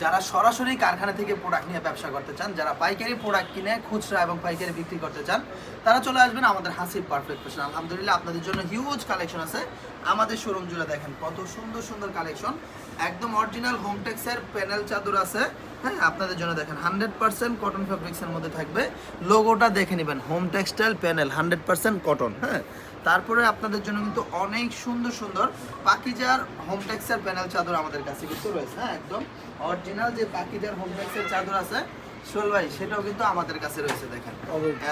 যারা সরাসরি কারখানা থেকে প্রোডাক্ট নিয়ে ব্যবসা করতে চান, যারা পাইকারি প্রোডাক্ট কিনে, খুচরা এবং পাইকারি বিক্রি করতে চান, তারা চলে আসবেন আমাদের হাসিব পারফেক্ট ফ্যাশন আলহামদুলিল্লাহ আপনাদের জন্য হিউজ কালেকশন আছে। আমাদের শোরুম জুড়ে দেখেন কত সুন্দর সুন্দর কালেকশন একদম অরিজিনাল হোমটেক্সের প্যানেল চাদর আছে। হ্যাঁ আপনাদের জন্য দেখেন হান্ড্রেড পার্সেন্ট কটন ফ্যাব্রিক্সের মধ্যে থাকবে। লোগোটা দেখে নেবেন home textile panel hundred percent cotton হ্যাঁ তারপরে আপনাদের জন্য কিন্তু অনেক সুন্দর সুন্দর পাকিজার হোম টেক্সের প্যানেল চাদর আমাদের কাছে কিন্তু রয়েছে হ্যাঁ একদম অরিজিনাল যে পাকিজার হোম টেক্সের চাদর আছে সোল ভাই সেটাও কিন্তু আমাদের কাছে রয়েছে দেখেন।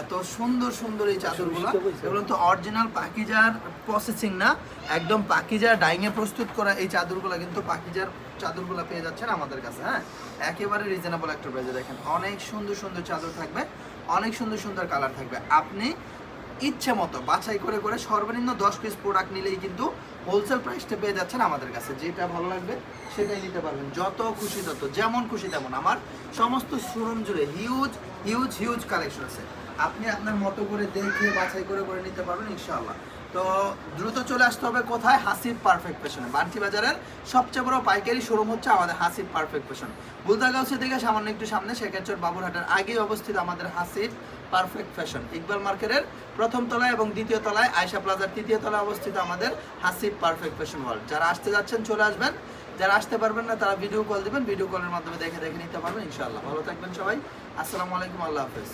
এত সুন্দর সুন্দর এই চাদরগুলো এগুলো তো অরিজিনাল পাকিজার প্রসেসিং না একদম পাকিজার ডাইংয়ে প্রস্তুত করা এই চাদরগুলো কিন্তু পাকিজার চাদরগুলো পেয়ে যাচ্ছেন আমাদের কাছে হ্যাঁ। একেবারে রিজনেবল একটা প্রাইসে দেখেন অনেক সুন্দর সুন্দর চাদর থাকবে অনেক সুন্দর সুন্দর কালার থাকবে। আপনি ইচ্ছে মতো, বাছাই করে করে সর্বনিম্ন দশ পিস প্রোডাক্ট নিলেই কিন্তু হোলসেল প্রাইসটা পেয়ে যাচ্ছেন আমাদের কাছে। যেটা ভালো লাগবে সেটাই নিতে পারবেন। যত খুশি তত, যেমন খুশি তেমন। আমার সমস্ত শোরুম জুড়ে হিউজ হিউজ হিউজ কালেকশন আছে। আপনি আপনার মতো করে দেখে, বাছাই করে করে নিতে পারবেন ইনশাআল্লাহ। তো দ্রুত চলে আসতে হবে কোথায়? হাসিব পারফেক্ট ফ্যাশনে বান্টি বাজারের সবচেয়ে বড় পাইকারি শোরুম হচ্ছে আমাদের হাসিব পারফেক্ট ফ্যাশন বুলদাগাউসি থেকে সামান্য একটু সামনে শেখাচর বাবুরহাটের আগেই অবস্থিত আমাদের হাসিব পারফেক্ট ফ্যাশন ইকবাল মার্কেটের প্রথম তলায় এবং দ্বিতীয় তলায় আয়সা প্লাজার তৃতীয় তলায় অবস্থিত আমাদের হাসিব পারফেক্ট ফ্যাশন হল যারা আসতে যাচ্ছেন, চলে আসবেন। যারা আসতে পারবেন না, তারা ভিডিও কল দিবেন। ভিডিও কলের মাধ্যমে দেখে দেখে নিতে পারবেন ইনশাআল্লাহ। ভালো থাকবেন সবাই। আসসালামু আলাইকুম। আল্লাহ হাফেজ।